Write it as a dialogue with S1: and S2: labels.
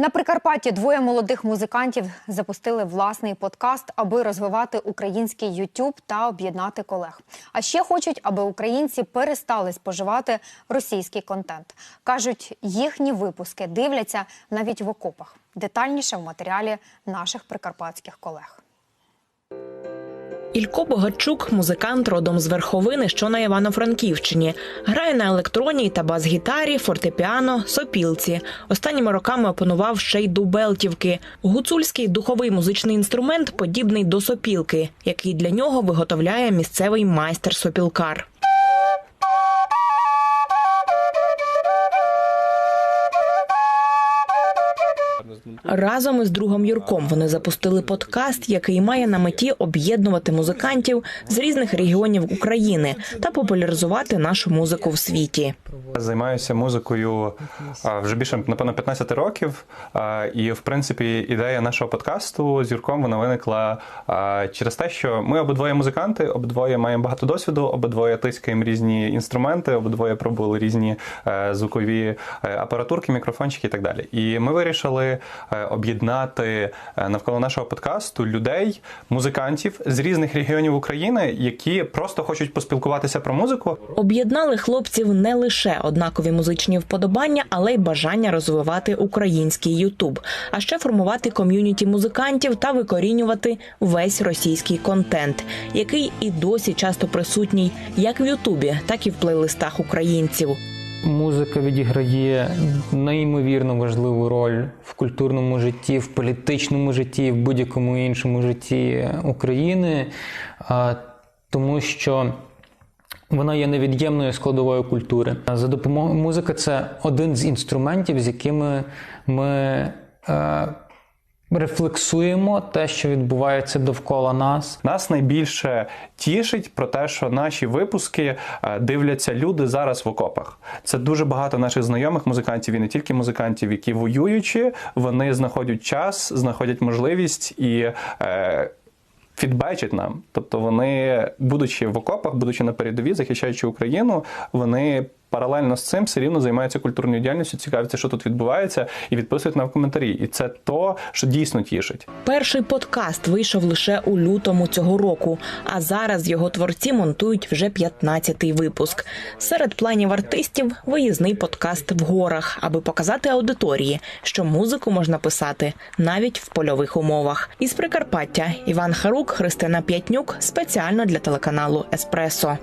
S1: На Прикарпатті двоє молодих музикантів запустили власний подкаст, аби розвивати український Ютуб та об'єднати колег. А ще хочуть, аби українці перестали споживати російський контент. кажуть, їхні випуски дивляться навіть в окопах. Детальніше в матеріалі наших прикарпатських колег.
S2: Ілько Богачук, музикант родом з Верховини, що на Івано-Франківщині, грає на електронній та бас-гітарі, фортепіано, сопілці. Останніми роками опанував ще й дубелтівки. Гуцульський духовий музичний інструмент подібний до сопілки, який для нього виготовляє місцевий майстер-сопілкар. Разом із другом Юрком вони запустили подкаст, який має на меті об'єднувати музикантів з різних регіонів України та популяризувати нашу музику в світі.
S3: Займаюся музикою вже більше напевно 15 років. І в принципі ідея нашого подкасту з Юрком вона виникла через те, що ми обидвоє музиканти, обидвоє маємо багато досвіду, обидвоє тискаємо різні інструменти, обидвоє пробували різні е, звукові е, апаратурки, мікрофончики і так далі. І ми вирішили об'єднати е, навколо нашого подкасту людей, музикантів з різних регіонів України, які просто хочуть поспілкуватися про музику.
S2: Об'єднали хлопців не лише однакові музичні вподобання, але й бажання розвивати український Ютуб, а ще формувати ком'юніті музикантів та викорінювати весь російський контент, який і досі часто присутній як в Ютубі, так і в плейлистах українців.
S4: Музика відіграє неймовірно важливу роль в культурному житті, в політичному житті, в будь-якому іншому житті України, тому що вона є невід'ємною складовою культури. За допомогою музика це один з інструментів, з якими ми. Рефлексуємо те, що відбувається довкола нас,
S3: Нас найбільше тішить про те, що наші випуски е, дивляться люди зараз в окопах. Це дуже багато наших знайомих музикантів і не тільки музикантів, які воюючи, вони знаходять час, знаходять можливість і. Е, Фідбачать нам, тобто вони, будучи в окопах, будучи на передовій, захищаючи Україну, вони паралельно з цим все рівно займаються культурною діяльністю, цікавляться, що тут відбувається, і відписують нам коментарі. І це то, що дійсно тішить.
S2: Перший подкаст вийшов лише у лютому цього року, а зараз його творці монтують вже 15-й випуск. Серед планів артистів виїзний подкаст в горах, аби показати аудиторії, що музику можна писати навіть в польових умовах. Із Прикарпаття Іван Харук, Христина П'ятнюк спеціально для телеканалу Еспресо.